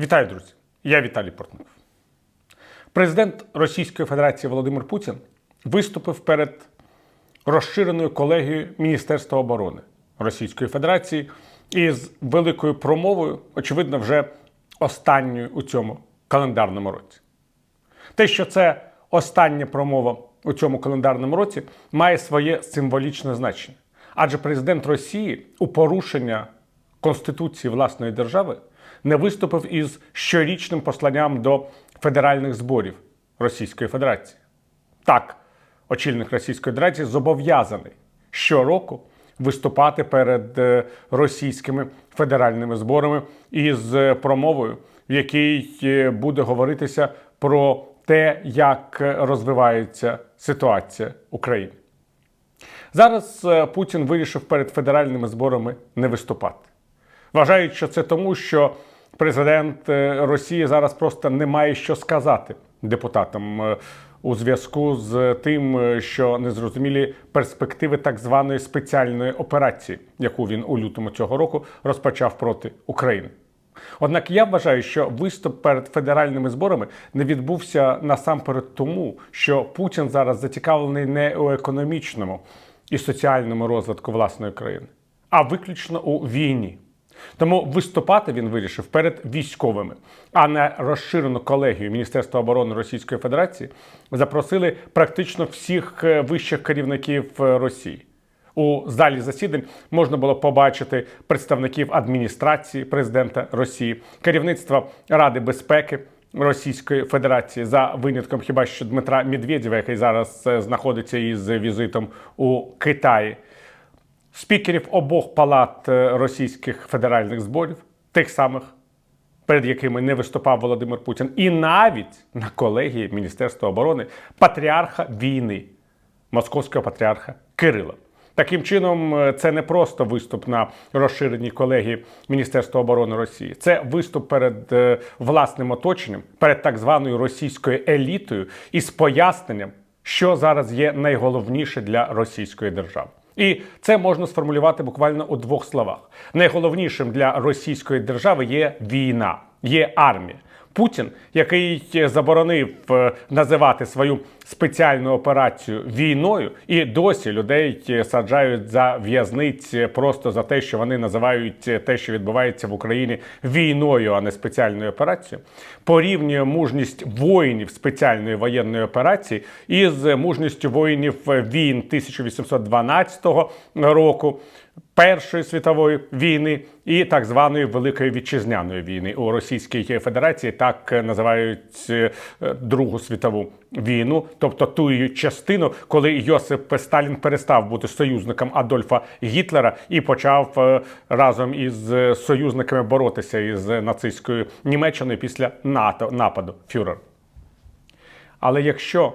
Вітаю, друзі! Я Віталій Портников. Президент Російської Федерації Володимир Путін виступив перед розширеною колегією Міністерства оборони Російської Федерації із великою промовою, очевидно, вже останньою у цьому календарному році. Те, що це остання промова у цьому календарному році, має своє символічне значення. Адже президент Росії у порушення Конституції власної держави не виступив із щорічним посланням до федеральних зборів Російської Федерації. Так, очільник Російської Федерації зобов'язаний щороку виступати перед е, російськими федеральними зборами із е, промовою, в якій е, буде говоритися про те, як розвивається ситуація України. Зараз Путін вирішив перед федеральними зборами не виступати. Вважають, що це тому, що президент е, Росії зараз просто не має що сказати депутатам е, у зв'язку з тим, е, що незрозумілі перспективи так званої спеціальної операції, яку він у лютому цього року розпочав проти України. Однак я вважаю, що виступ перед федеральними зборами не відбувся насамперед тому, що Путін зараз зацікавлений не у економічному і соціальному розвитку власної країни, а виключно у війні. Тому виступати він вирішив перед військовими, а на розширену колегію Міністерства оборони Російської Федерації запросили практично всіх е, вищих керівників е, Росії. У залі засідань можна було побачити представників адміністрації президента Росії, керівництва Ради безпеки Російської Федерації за винятком хіба що Дмитра Медведєва, який зараз е, знаходиться із візитом у Китаї, спікерів обох палат е, російських федеральних зборів, тих самих, перед якими не виступав Володимир Путін, і навіть на колегії Міністерства оборони патріарха війни, московського патріарха Кирила. Таким чином, е, це не просто виступ на розширеній колегії Міністерства оборони Росії. Це виступ перед е, власним оточенням, перед так званою російською елітою із поясненням, що зараз є найголовніше для російської держави. І це можна сформулювати буквально у двох словах: найголовнішим для російської держави є війна, є армія. Путін, який заборонив е, називати свою спеціальну операцію війною, і досі людей е, саджають за в'язниць просто за те, що вони називають те, що відбувається в Україні, війною, а не спеціальною операцією, порівнює мужність воїнів спеціальної воєнної операції із мужністю воїнів війн 1812 року. Першої світової війни і так званої Великої вітчизняної війни у Російській Федерації так називають е, Другу світову війну, тобто ту її частину, коли Йосип Сталін перестав бути союзником Адольфа Гітлера і почав е, разом із союзниками боротися із нацистською Німеччиною після НАТО нападу Фюрер. Але якщо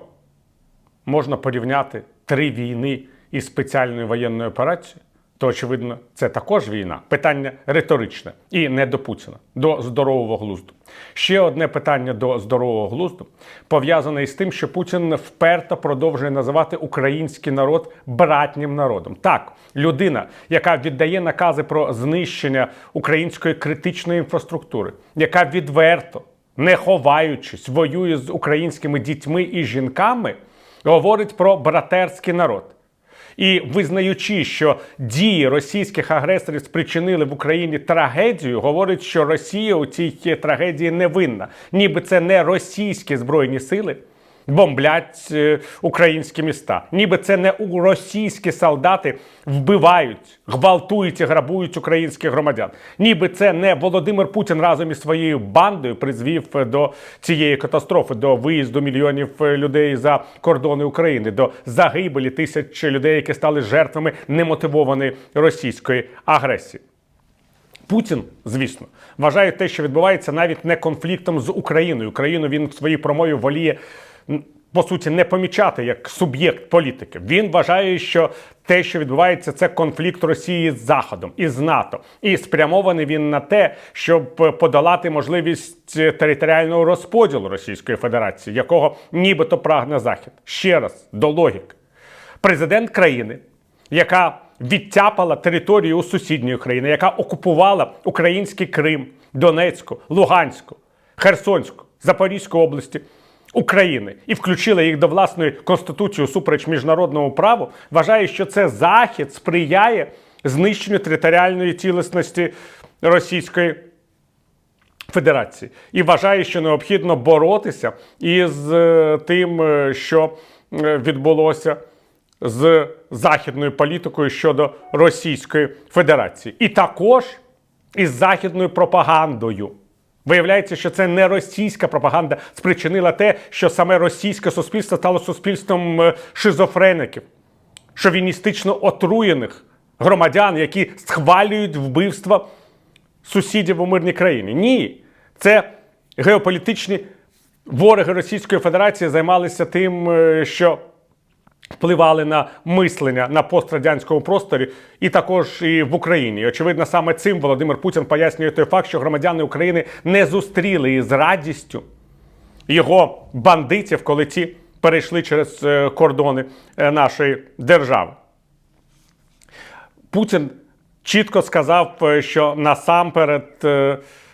можна порівняти три війни із спеціальною воєнною операцією, то очевидно, це також війна. Питання риторичне і не до Путіна, до здорового глузду. Ще одне питання до здорового глузду пов'язане із тим, що Путін вперто продовжує називати український народ братнім народом. Так, людина, яка віддає накази про знищення української критичної інфраструктури, яка відверто, не ховаючись, воює з українськими дітьми і жінками, говорить про братерський народ. І визнаючи, що дії російських агресорів спричинили в Україні трагедію, говорить, що Росія у цій трагедії не винна, ніби це не російські збройні сили. Бомблять е, українські міста, ніби це не у російські солдати вбивають, гвалтують і грабують українських громадян. Ніби це не Володимир Путін разом із своєю бандою призвів до цієї катастрофи, до виїзду мільйонів е, людей за кордони України, до загибелі тисяч людей, які стали жертвами немотивованої російської агресії. Путін, звісно, вважає те, що відбувається навіть не конфліктом з Україною. Україну він в своїй промові воліє. По суті, не помічати як суб'єкт політики. Він вважає, що те, що відбувається, це конфлікт Росії з Заходом і з НАТО, і спрямований він на те, щоб подолати можливість територіального розподілу Російської Федерації, якого нібито прагне Захід. Ще раз до логіки. Президент країни, яка відтяпала територію у сусідньої країни, яка окупувала український Крим, Донецьку, Луганську, Херсонську, Запорізьку області України і включила їх до власної конституції супереч міжнародному праву, вважає, що це захід сприяє знищенню територіальної цілісності Російської Федерації і вважає, що необхідно боротися із е, тим, е, що е, відбулося з західною політикою щодо Російської Федерації, і також із західною пропагандою. Виявляється, що це не російська пропаганда спричинила те, що саме російське суспільство стало суспільством е, шизофреників, шовіністично отруєних громадян, які схвалюють вбивства сусідів у мирній країні. Ні, це геополітичні вороги Російської Федерації займалися тим, е, що впливали на мислення на пострадянському просторі, і також і в Україні. Очевидно, саме цим Володимир Путін пояснює той факт, що громадяни України не зустріли із радістю його бандитів, коли ті перейшли через е, кордони е, нашої держави. Путін чітко сказав, е, що насамперед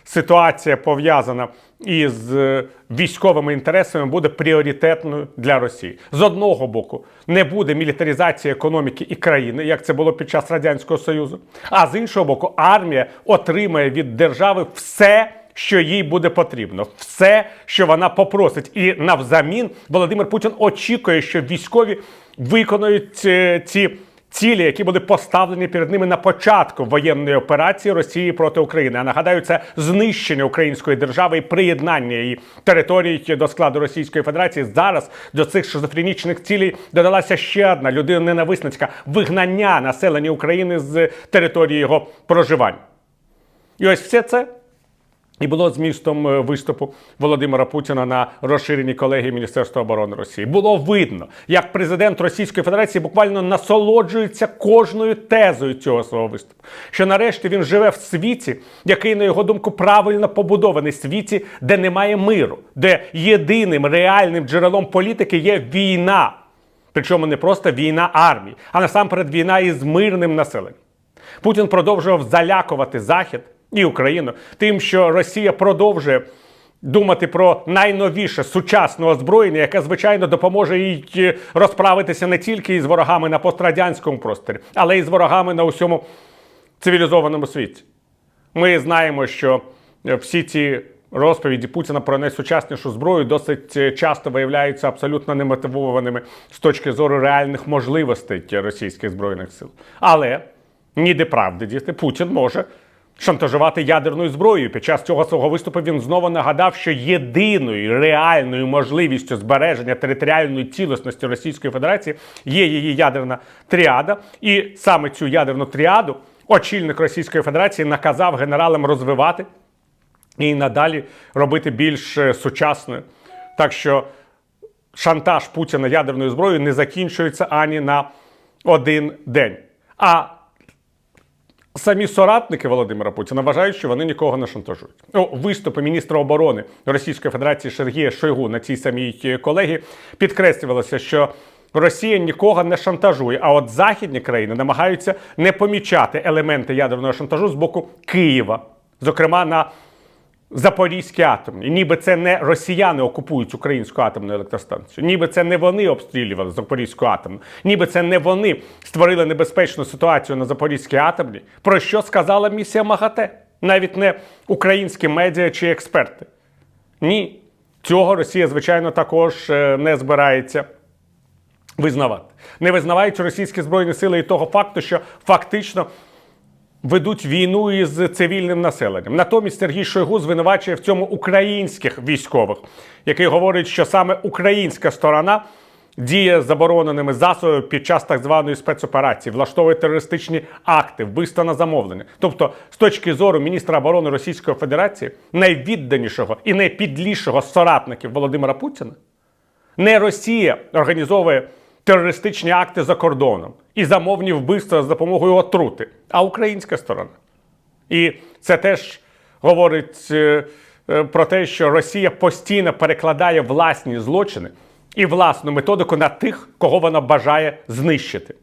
ситуація пов'язана із е, військовими інтересами буде пріоритетною для Росії. З одного боку, не буде мілітаризації економіки і країни, як це було під час радянського союзу. А з іншого боку, армія отримає від держави все. Що їй буде потрібно, все, що вона попросить, і навзамін Володимир Путін очікує, що військові виконують е, ці цілі, які були поставлені перед ними на початку воєнної операції Росії проти України. А нагадаю, це знищення української держави і приєднання її територій до складу Російської Федерації. Зараз до цих шизофренічних цілей додалася ще одна людина ненависницька вигнання населення України з території його проживання. І ось все це. І було змістом е, виступу Володимира Путіна на розширеній колегії Міністерства оборони Росії. Було видно, як президент Російської Федерації буквально насолоджується кожною тезою цього свого виступу. Що нарешті він живе в світі, який, на його думку, правильно побудований світі, де немає миру, де єдиним реальним джерелом політики є війна. Причому не просто війна армії, а насамперед війна із мирним населенням. Путін продовжував залякувати Захід і Україну тим, що Росія продовжує думати про найновіше сучасне озброєння, яке звичайно допоможе їй е, розправитися не тільки із ворогами на пострадянському просторі, але й з ворогами на усьому цивілізованому світі. Ми знаємо, що е, всі ці розповіді Путіна про найсучаснішу зброю досить е, часто виявляються абсолютно немотивованими з точки зору реальних можливостей російських збройних сил. Але ніде правди діти Путін може шантажувати ядерною зброєю. Під час цього свого виступу він знову нагадав, що єдиною реальною можливістю збереження територіальної цілісності Російської Федерації є її ядерна тріада, і саме цю ядерну тріаду очільник Російської Федерації наказав генералам розвивати і надалі робити більш е, сучасною. Так що шантаж Путіна ядерною зброєю не закінчується ані на один день. А Самі соратники Володимира Путіна вважають, що вони нікого не шантажують. Ну, виступи міністра оборони Російської Федерації Сергія Шойгу на цій самій колегії підкреслювалося, що Росія нікого не шантажує. А от західні країни намагаються не помічати елементи ядерного шантажу з боку Києва, зокрема на Запорізькі атомні, ніби це не росіяни окупують українську атомну електростанцію, ніби це не вони обстрілювали Запорізьку атомну, ніби це не вони створили небезпечну ситуацію на Запорізькій атомні. Про що сказала місія МАГАТЕ? Навіть не українські медіа чи експерти. Ні, цього Росія, звичайно, також е, не збирається визнавати. Не визнавають російські збройні сили і того факту, що фактично ведуть війну із цивільним населенням. Натомість Сергій Шойгу звинувачує в цьому українських військових, який говорить, що саме українська сторона. Діє забороненими засобами під час так званої спецоперації, влаштовує терористичні акти, вбивства на замовлення. Тобто, з точки зору міністра оборони Російської Федерації, найвідданішого і найпідлішого соратників Володимира Путіна, не Росія організовує терористичні акти за кордоном і замовні вбивства за допомогою отрути, а українська сторона. І це теж говорить е, е, про те, що Росія постійно перекладає власні злочини і власну методику на тих, кого вона бажає знищити.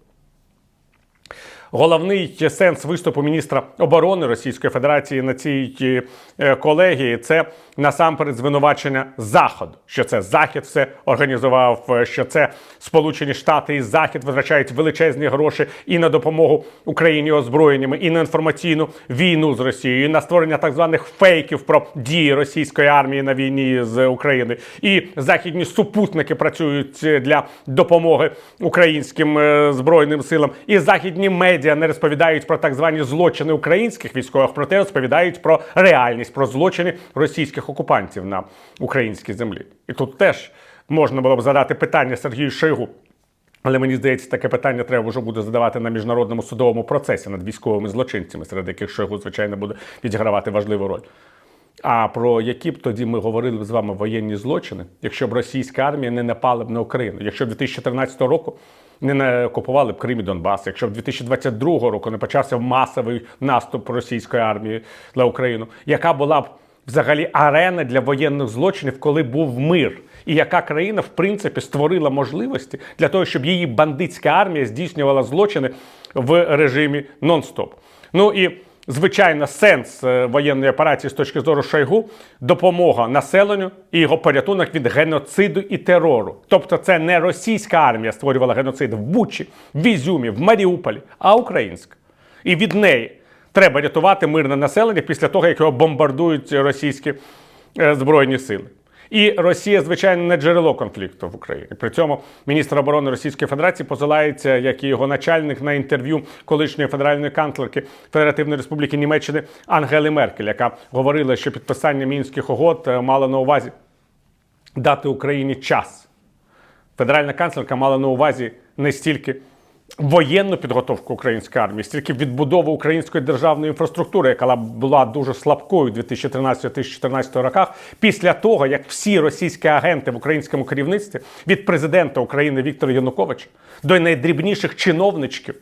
Головний сенс виступу міністра оборони Російської Федерації на цій е, колегії це насамперед звинувачення Заходу, що це Захід все організував, е, що це Сполучені Штати і Захід витрачають величезні гроші і на допомогу Україні озброєннями, і на інформаційну війну з Росією, і на створення так званих фейків про дії російської армії на війні з Україною. І західні супутники працюють для допомоги українським е, збройним силам. І західні медіа не розповідають про так звані злочини українських військових, проте розповідають про реальність, про злочини російських окупантів на українській землі. І тут теж можна було б задати питання Сергію Шойгу. Але мені здається, таке питання треба вже буде задавати на міжнародному судовому процесі над військовими злочинцями, серед яких Шойгу, звичайно, буде відігравати важливу роль. А про які б тоді ми говорили б з вами воєнні злочини, якщо б російська армія не напала б на Україну, якщо б 2014 року не купували б Крим і Донбас, якщо б 2022 року не почався масовий наступ російської армії на Україну, яка була б взагалі арена для воєнних злочинів, коли був мир, і яка країна в принципі створила можливості для того, щоб її бандитська армія здійснювала злочини в режимі нон-стоп. Ну і Звичайно, сенс е, воєнної операції з точки зору Шойгу допомога населенню і його порятунок від геноциду і терору. Тобто, це не російська армія створювала геноцид в Бучі, в Ізюмі, в Маріуполі, а українська. І від неї треба рятувати мирне населення після того, як його бомбардують російські е, збройні сили. І Росія, звичайно, не джерело конфлікту в Україні. При цьому міністр оборони Російської Федерації посилається, як і його начальник, на інтерв'ю колишньої федеральної канцлерки Федеративної Республіки Німеччини Ангели Меркель, яка говорила, що підписання мінських угод е, мало на увазі дати Україні час. Федеральна канцлерка мала на увазі не стільки воєнну підготовку української армії, стільки відбудову української державної інфраструктури, яка була дуже слабкою у 2013-2014 роках, після того як всі російські агенти в українському керівництві від президента України Віктора Януковича до найдрібніших чиновничків.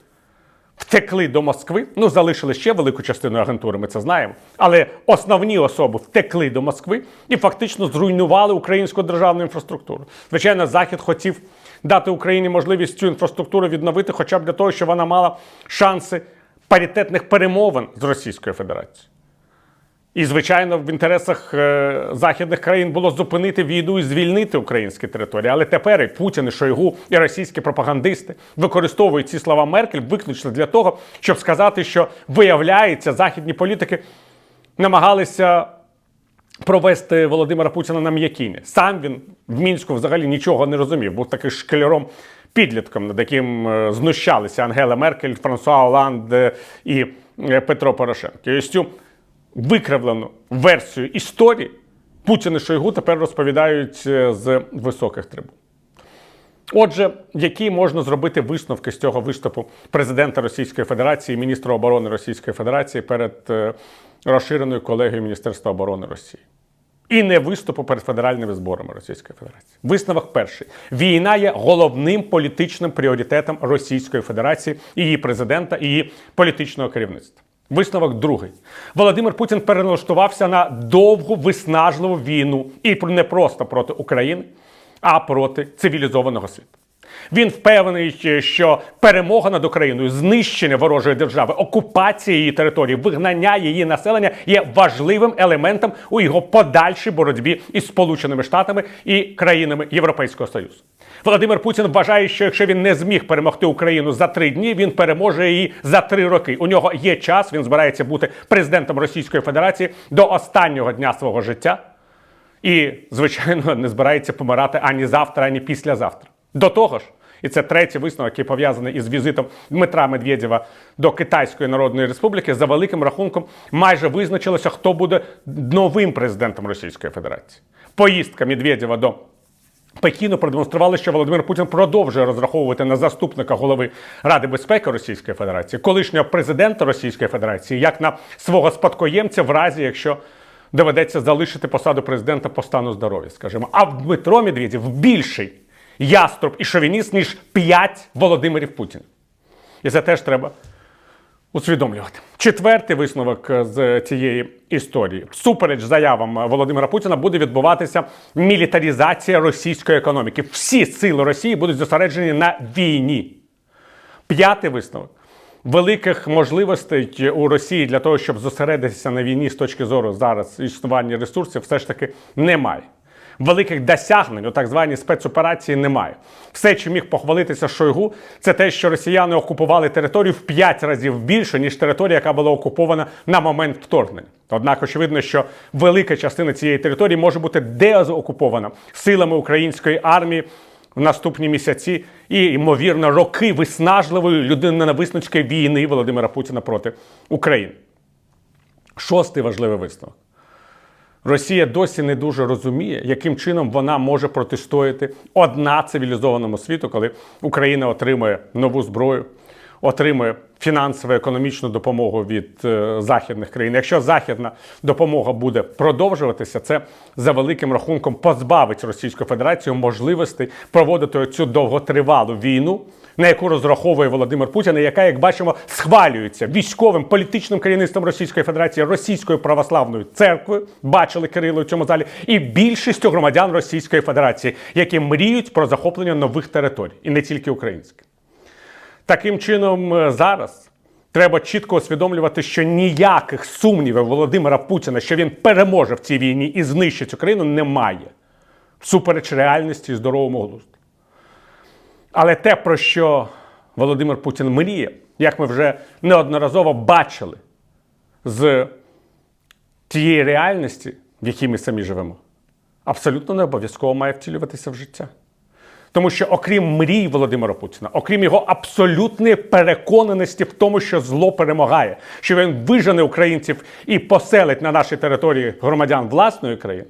Втекли до Москви, ну залишили ще велику частину агентури, ми це знаємо. Але основні особи втекли до Москви і фактично зруйнували українську державну інфраструктуру. Звичайно, Захід хотів дати Україні можливість цю інфраструктуру відновити, хоча б для того, щоб вона мала шанси паритетних перемовин з Російською Федерацією. І, звичайно, в інтересах е, західних країн було зупинити війну і звільнити українські території. Але тепер і Путін, і Шойгу, і російські пропагандисти використовують ці слова Меркель виключно для того, щоб сказати, що виявляється, західні політики намагалися провести Володимира Путіна на м'якіні. Сам він в мінську взагалі нічого не розумів. Був таким шкалером підлітком, над яким е, знущалися Ангела Меркель, Франсуа Оланд е, і е, Петро Порошенко. І ось цю викривлену версію історії Путін і Шойгу тепер розповідають з високих трибун. Отже, які можна зробити висновки з цього виступу президента Російської Федерації міністра оборони Російської Федерації перед розширеною колегією Міністерства оборони Росії? І не виступу перед федеральними зборами Російської Федерації. Висновок перший: війна є головним політичним пріоритетом Російської Федерації, її президента її політичного керівництва. Висновок другий. Володимир Путін переналаштувався на довгу виснажливу війну і не просто проти України, а проти цивілізованого світу. Він впевнений, що перемога над Україною, знищення ворожої держави, окупація її території, вигнання її населення є важливим елементом у його подальшій боротьбі із Сполученими Штатами і країнами Європейського Союзу. Володимир Путін вважає, що якщо він не зміг перемогти Україну за три дні, він переможе її за три роки. У нього є час. Він збирається бути президентом Російської Федерації до останнього дня свого життя. І, звичайно, не збирається помирати ані завтра, ані післязавтра. До того ж, і це третій висновок, який пов'язаний із візитом Дмитра Медведєва до Китайської Народної Республіки. За великим рахунком майже визначилося, хто буде новим президентом Російської Федерації. Поїздка Медведєва до Пекіну продемонстрували, що Володимир Путін продовжує розраховувати на заступника голови Ради безпеки Російської Федерації, колишнього президента Російської Федерації, як на свого спадкоємця, в разі якщо доведеться залишити посаду президента по стану здоров'я, скажімо. А Дмитро Медведєв більший яструб і шовініст, ніж п'ять Володимирів Путін. І це теж треба усвідомлювати. Четвертий висновок з цієї історії. Супереч заявам Володимира Путіна буде відбуватися мілітарізація російської економіки. Всі сили Росії будуть зосереджені на війні. П'ятий висновок. великих можливостей у Росії для того, щоб зосередитися на війні з точки зору зараз існування ресурсів, все ж таки немає. Великих досягнень у так званій спецоперації немає. Все, чим міг похвалитися Шойгу, це те, що росіяни окупували територію в 5 разів більше, ніж територія, яка була окупована на момент вторгнення. Однак, очевидно, що велика частина цієї території може бути деокупована силами української армії в наступні місяці і, ймовірно, роки виснажливої людиноненависницької війни Володимира Путіна проти України. Шостий важливий висновок. Росія досі не дуже розуміє, яким чином вона може протистояти одна цивілізованому світу, коли Україна отримує нову зброю, отримує фінансову економічну допомогу від е, західних країн. Якщо західна допомога буде продовжуватися, це за великим рахунком позбавить Російську Федерацію можливостей проводити цю довготривалу війну, на яку розраховує Володимир Путін, і яка, як бачимо, схвалюється військовим політичним керівництвом Російської Федерації, Російською православною церквою, бачили Кирило у цьому залі, і більшістю громадян Російської Федерації, які мріють про захоплення нових територій, і не тільки українських. Таким чином, е, зараз треба чітко усвідомлювати, що ніяких сумнівів Володимира Путіна, що він переможе в цій війні і знищить Україну, немає всупереч реальності і здоровому глузду. Але те, про що Володимир Путін мріє, як ми вже неодноразово бачили з тієї реальності, в якій ми самі живемо, абсолютно не обов'язково має втілюватися в життя. Тому що, окрім мрій Володимира Путіна, окрім його абсолютної переконаності в тому, що зло перемагає, що він вижене українців і поселить на нашій території громадян власної країни,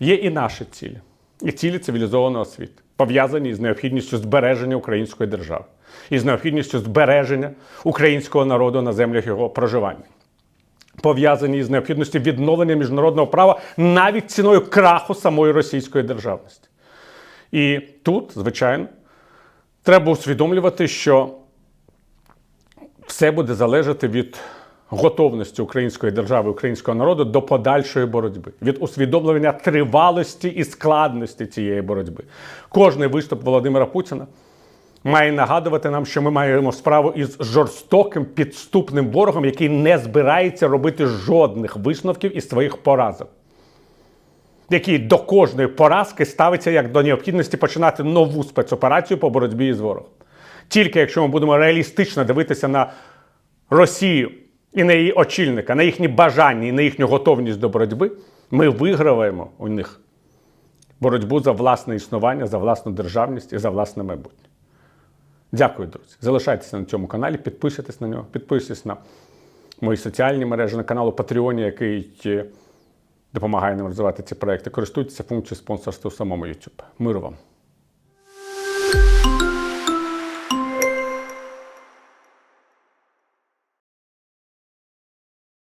є і наші цілі, і цілі цивілізованого світу, пов'язані з необхідністю збереження української держави і з необхідністю збереження українського народу на землях його проживання. Пов'язані з необхідністю відновлення міжнародного права навіть ціною краху самої російської державності. І тут, звичайно, треба усвідомлювати, що все буде залежати від готовності української держави, українського народу до подальшої боротьби, від усвідомлення тривалості і складності цієї боротьби. Кожний виступ Володимира Путіна має нагадувати нам, що ми маємо справу із жорстоким підступним ворогом, який не збирається робити жодних висновків із своїх поразок який до кожної поразки ставиться як до необхідності починати нову спецоперацію по боротьбі з ворогом. Тільки якщо ми будемо реалістично дивитися на Росію і на її очільника, на їхні бажання і на їхню готовність до боротьби, ми виграваємо у них боротьбу за власне існування, за власну державність і за власне майбутнє. Дякую, друзі. Залишайтеся на цьому каналі, підписуйтесь на нього, підписуйтесь на мої соціальні мережі, на канал Патреоні, який е, допомагає нам розвивати ці проекти. Користуйтеся функцією спонсорства у самому YouTube. Миру вам!